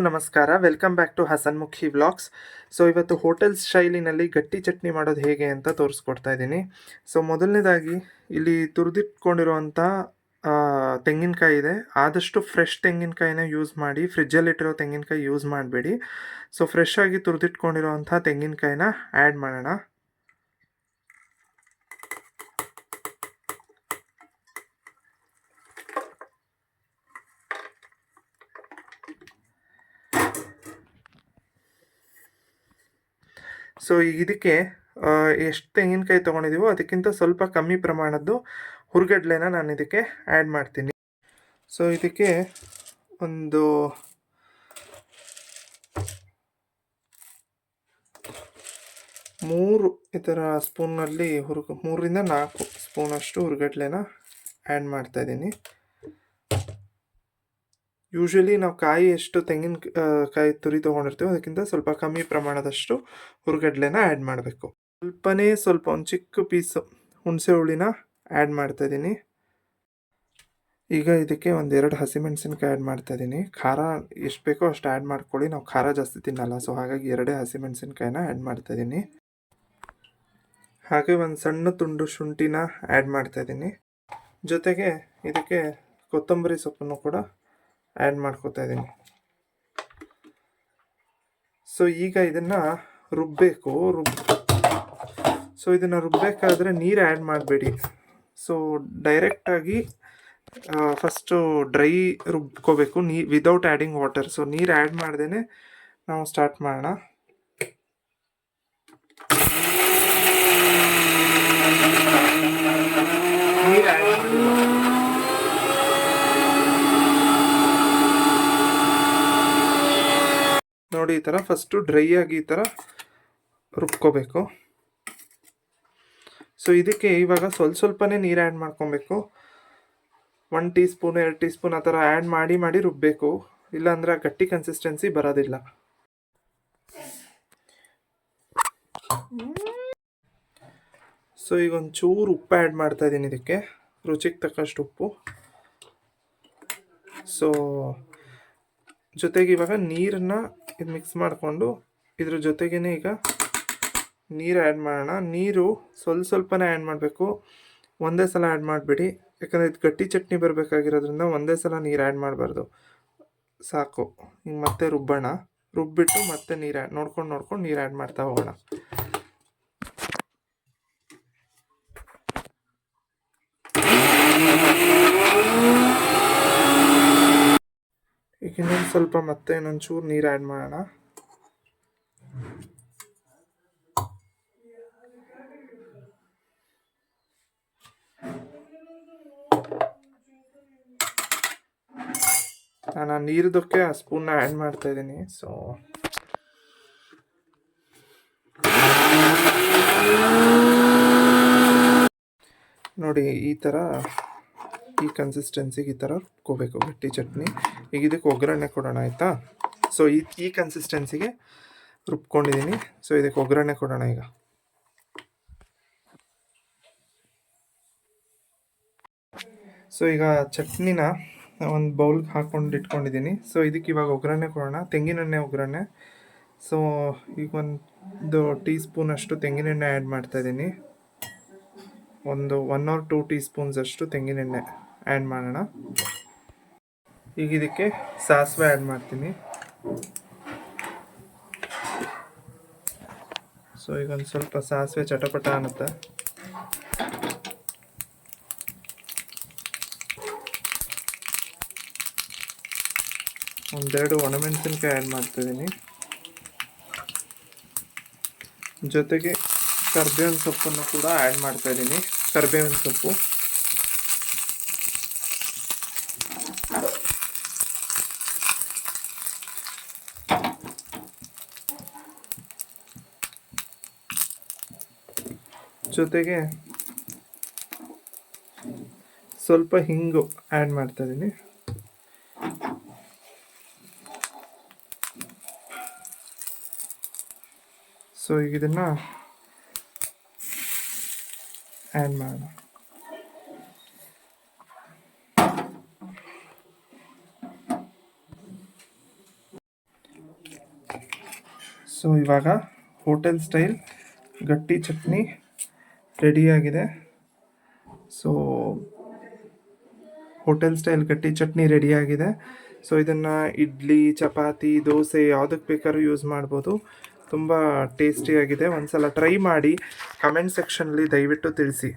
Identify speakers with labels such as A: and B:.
A: ಎಲ್ರಿಗೂ ನಮಸ್ಕಾರ. Welcome back to Hasanmukhi vlogs so ಇವತ್ತು ಹೋಟೆಲ್ ಶೈಲಿನಲ್ಲಿ ಗಟ್ಟಿ ಚಟ್ನಿ ಮಾಡೋದು ಹೇಗೆ ಅಂತ ತೋರಿಸ್ಕೊಡ್ತಾ ಇದ್ದೀನಿ. ಸೊ ಮೊದಲನೇದಾಗಿ ಇಲ್ಲಿ ತುರಿದಿಟ್ಕೊಂಡಿರುವಂಥ ತೆಂಗಿನಕಾಯಿ ಇದೆ. ಆದಷ್ಟು ಫ್ರೆಶ್ ತೆಂಗಿನಕಾಯಿನ ಯೂಸ್ ಮಾಡಿ ಫ್ರಿಜ್ಜಲ್ಲಿಟ್ಟಿರೋ ತೆಂಗಿನಕಾಯಿ ಯೂಸ್ ಮಾಡಬೇಡಿ. ಸೊ ಫ್ರೆಶ್ ಆಗಿ ತುರಿದಿಟ್ಕೊಂಡಿರೋವಂಥ ತೆಂಗಿನಕಾಯಿನ ಆ್ಯಡ್ ಮಾಡೋಣ. ಸೊ ಇದಕ್ಕೆ ಎಷ್ಟು ತೆಂಗಿನಕಾಯಿ ತೊಗೊಂಡಿದ್ದೀವೋ ಅದಕ್ಕಿಂತ ಸ್ವಲ್ಪ ಕಮ್ಮಿ ಪ್ರಮಾಣದ್ದು ಹುರ್ಗಡ್ಲೆನ ನಾನು ಇದಕ್ಕೆ ಆ್ಯಡ್ ಮಾಡ್ತೀನಿ. ಸೊ ಇದಕ್ಕೆ ಒಂದು ಮೂರು ಈ ಥರ ಸ್ಪೂನಲ್ಲಿ ಹುರ್ಗ ಮೂರರಿಂದ ನಾಲ್ಕು ಸ್ಪೂನಷ್ಟು ಹುರ್ಗಡ್ಲೆನ ಆ್ಯಡ್ ಮಾಡ್ತಾಯಿದ್ದೀನಿ ಯೂಶ್ವಲಿ ನಾವು ಕಾಯಿ ಎಷ್ಟು ತೆಂಗಿನ ಕಾಯಿ ತುರಿ ತೊಗೊಂಡಿರ್ತೀವೋ ಅದಕ್ಕಿಂತ ಸ್ವಲ್ಪ ಕಮ್ಮಿ ಪ್ರಮಾಣದಷ್ಟು ಹುರ್ಗಡ್ಲೆನ ಆ್ಯಡ್ ಮಾಡಬೇಕು. ಸ್ವಲ್ಪನೇ ಸ್ವಲ್ಪ ಒಂದು ಚಿಕ್ಕ ಪೀಸು ಹುಣಸೆ ಹುಳಿನ ಆ್ಯಡ್ ಮಾಡ್ತಾಯಿದ್ದೀನಿ ಈಗ ಇದಕ್ಕೆ ಒಂದೆರಡು ಹಸಿಮೆಣಸಿನ್ಕಾಯಿ ಆ್ಯಡ್ ಮಾಡ್ತಾಯಿದ್ದೀನಿ ಖಾರ ಎಷ್ಟು ಬೇಕೋ ಅಷ್ಟು ಆ್ಯಡ್ ಮಾಡ್ಕೊಳ್ಳಿ. ನಾವು ಖಾರ ಜಾಸ್ತಿ ತಿನ್ನಲ್ಲ ಸೊ ಹಾಗಾಗಿ ಎರಡೇ ಹಸಿಮೆಣಸಿನ್ಕಾಯಿನ ಆ್ಯಡ್ ಮಾಡ್ತಾಯಿದ್ದೀನಿ ಹಾಗೆ ಒಂದು ಸಣ್ಣ ತುಂಡು ಶುಂಠಿನ ಆ್ಯಡ್ ಮಾಡ್ತಾಯಿದ್ದೀನಿ ಜೊತೆಗೆ ಇದಕ್ಕೆ ಕೊತ್ತಂಬರಿ ಸೊಪ್ಪನ್ನು ಕೂಡ ಆ್ಯಡ್ ಮಾಡ್ಕೋತಾ ಇದ್ದೀನಿ. ಸೊ ಈಗ ಇದನ್ನು ರುಬ್ಬಬೇಕು ರುಬ್ ಸೊ ಇದನ್ನು ರುಬ್ಬಬೇಕಾದ್ರೆ ನೀರು ಆ್ಯಡ್ ಮಾಡಬೇಡಿ. ಸೊ ಡೈರೆಕ್ಟಾಗಿ ಫಸ್ಟು ಡ್ರೈ ರುಬ್ಕೋಬೇಕು, ನೀ ವಿದೌಟ್ ಆ್ಯಡಿಂಗ್ ವಾಟರ್ ಸೊ ನೀರು ಆ್ಯಡ್ ಮಾಡ್ದೇ ನಾವು ಸ್ಟಾರ್ಟ್ ಮಾಡೋಣ ನೀರು ಆ್ಯಡ್ ನೋಡಿ, ಈ ಥರ ಫಸ್ಟು ಡ್ರೈ ಆಗಿ ಈ ಥರ ರುಬ್ಕೋಬೇಕು. ಸೊ ಇದಕ್ಕೆ ಇವಾಗ ಸ್ವಲ್ಪ ಸ್ವಲ್ಪನೇ ನೀರು ಆ್ಯಡ್ ಮಾಡ್ಕೊಬೇಕು. ಒನ್ ಟೀ ಸ್ಪೂನ್ ಎರಡು ಟೀ ಸ್ಪೂನ್ ಆ ಥರ ಆ್ಯಡ್ ಮಾಡಿ ಮಾಡಿ ರುಬ್ಬಬೇಕು ಇಲ್ಲಾಂದರೆ ಗಟ್ಟಿ ಕನ್ಸಿಸ್ಟೆನ್ಸಿ ಬರೋದಿಲ್ಲ. ಸೊ ಈಗ ಒಂದು ಚೂರು ಉಪ್ಪು ಆ್ಯಡ್ ಮಾಡ್ತಾ ಇದ್ದೀನಿ ಇದಕ್ಕೆ. ರುಚಿಗೆ ತಕ್ಕಷ್ಟು ಉಪ್ಪು. ಸೊ ಜೊತೆಗೆ ಇವಾಗ ನೀರನ್ನು ಇದು ಮಿಕ್ಸ್ ಮಾಡಿಕೊಂಡು ಇದ್ರ ಜೊತೆಗೇ ಈಗ ನೀರು ಆ್ಯಡ್ ಮಾಡೋಣ. ನೀರು ಸ್ವಲ್ಪ ಸ್ವಲ್ಪನೇ ಆ್ಯಡ್ ಮಾಡಬೇಕು. ಒಂದೇ ಸಲ ಆ್ಯಡ್ ಮಾಡಿಬಿಡಿ. ಯಾಕಂದರೆ ಇದು ಗಟ್ಟಿ ಚಟ್ನಿ ಬರಬೇಕಾಗಿರೋದ್ರಿಂದ ಒಂದೇ ಸಲ ನೀರು ಆ್ಯಡ್ ಮಾಡಬಾರ್ದು. ಸಾಕು. ಈಗ ಮತ್ತೆ ರುಬ್ಬೋಣ. ರುಬ್ಬಿಟ್ಟು ಮತ್ತೆ ನೀರು ಆ್ಯಡ್ ನೋಡ್ಕೊಂಡು ನೋಡ್ಕೊಂಡು ನೀರು ಆ್ಯಡ್ ಮಾಡ್ತಾ ಹೋಗೋಣ. ಈಗ ಇನ್ನೊಂದು ಸ್ವಲ್ಪ ಮತ್ತೆ ಇನ್ನೊಂದು ಚೂರು ನೀರು ಆ್ಯಡ್ ಮಾಡೋಣ. ನಾನು ಆ ನೀರದಕ್ಕೆ ಆ ಸ್ಪೂನ್ನ ಆ್ಯಡ್ ಮಾಡ್ತಾ ಇದ್ದೀನಿ ಸೊ ನೋಡಿ, ಈ ಥರ ಈ ಕನ್ಸಿಸ್ಟೆನ್ಸಿಗೆ ಈ ಥರ ರುಬ್ಕೋಬೇಕು, ಗಟ್ಟಿ ಚಟ್ನಿ. ಈಗ ಇದಕ್ಕೆ ಒಗ್ಗರಣೆ ಕೊಡೋಣ, ಆಯಿತಾ? ಸೊ ಈ ಈ ಕನ್ಸಿಸ್ಟೆನ್ಸಿಗೆ ರುಬ್ಕೊಂಡಿದ್ದೀನಿ ಸೊ ಇದಕ್ಕೆ ಒಗ್ಗರಣೆ ಕೊಡೋಣ ಈಗ. ಸೊ ಈಗ ಚಟ್ನಿನ ಒಂದು ಬೌಲ್ಗೆ ಹಾಕ್ಕೊಂಡು ಇಟ್ಕೊಂಡಿದ್ದೀನಿ ಸೊ ಇದಕ್ಕೆ ಇವಾಗ ಒಗ್ಗರಣೆ ಕೊಡೋಣ. ತೆಂಗಿನೆಣ್ಣೆ ಒಗ್ಗರಣೆ. ಸೊ ಈಗ ಒಂದು ಟೀ ಸ್ಪೂನಷ್ಟು ತೆಂಗಿನೆಣ್ಣೆ ಆ್ಯಡ್ ಮಾಡ್ತಾಯಿದ್ದೀನಿ ಒಂದು ಒನ್ ಆರ್ ಟೂ ಟೀ ಸ್ಪೂನ್ಸಷ್ಟು ತೆಂಗಿನೆಣ್ಣೆ. ಆ್ಯಡ್ ಮಾಡೋಣ. ಈಗ ಇದಕ್ಕೆ ಸಾಸಿವೆ ಆ್ಯಡ್ ಮಾಡ್ತೀನಿ. ಸೊ ಈಗ ಒಂದು ಸ್ವಲ್ಪ ಸಾಸಿವೆ ಚಟಪಟ ಅನ್ನುತ್ತೆ? ಒಂದೆರಡು ಒಣಮೆಣಸಿನ್ಕಾಯಿ ಆ್ಯಡ್ ಮಾಡ್ತಿದ್ದೀನಿ ಜೊತೆಗೆ ಕರ್ಬೇವಿನ ಸೊಪ್ಪನ್ನು ಕೂಡ ಆ್ಯಡ್ ಮಾಡ್ತಾ ಇದ್ದೀನಿ ಕರ್ಬೇವಿನ ಸೊಪ್ಪು. ಜೊತೆಗೆ ಸ್ವಲ್ಪ ಹಿಂಗು ಆ್ಯಡ್ ಮಾಡ್ತಾ ಇದ್ದೀನಿ ಸೊ ಈಗ ಇದನ್ನು ಆ್ಯಡ್ ಮಾಡೋಣ. ಸೊ ಇವಾಗ ಹೋಟೆಲ್ ಸ್ಟೈಲ್ ಗಟ್ಟಿ ಚಟ್ನಿ ರೆಡಿಯಾಗಿದೆ. ಸೊ ಹೋಟೆಲ್ ಸ್ಟೈಲ್ ಗಟ್ಟಿ ಚಟ್ನಿ ರೆಡಿಯಾಗಿದೆ. ಸೊ ಇದನ್ನು ಇಡ್ಲಿ, ಚಪಾತಿ, ದೋಸೆ ಯಾವುದಕ್ಕೆ ಬೇಕಾದ್ರೂ ಯೂಸ್ ಮಾಡ್ಬೋದು. ತುಂಬ ಟೇಸ್ಟಿಯಾಗಿದೆ. ಒಂದು ಸಲ ಟ್ರೈ ಮಾಡಿ ಕಮೆಂಟ್ ಸೆಕ್ಷನಲ್ಲಿ ದಯವಿಟ್ಟು ತಿಳಿಸಿ.